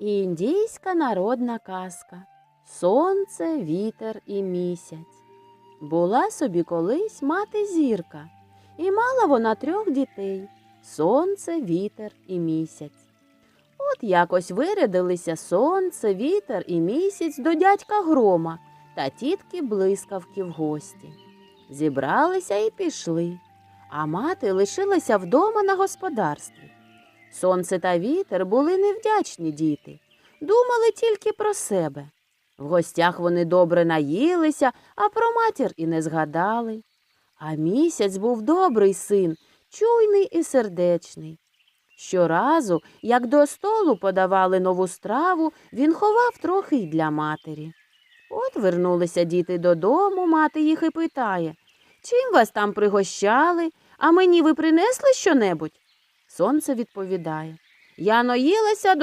Індійська народна казка Сонце, вітер і місяць. Була собі колись мати зірка, і мала вона трьох дітей сонце, вітер і місяць. От якось вирядилися сонце, вітер і місяць до дядька грома та тітки блискавки в гості. Зібралися і пішли, а мати лишилася вдома на господарстві. Сонце та вітер були невдячні діти, думали тільки про себе. В гостях вони добре наїлися, а про матір і не згадали. А місяць був добрий син, чуйний і сердечний. Щоразу, як до столу подавали нову страву, він ховав трохи й для матері. От вернулися діти додому, мати їх і питає Чим вас там пригощали, а мені ви принесли щонебудь? Сонце відповідає. Я наїлася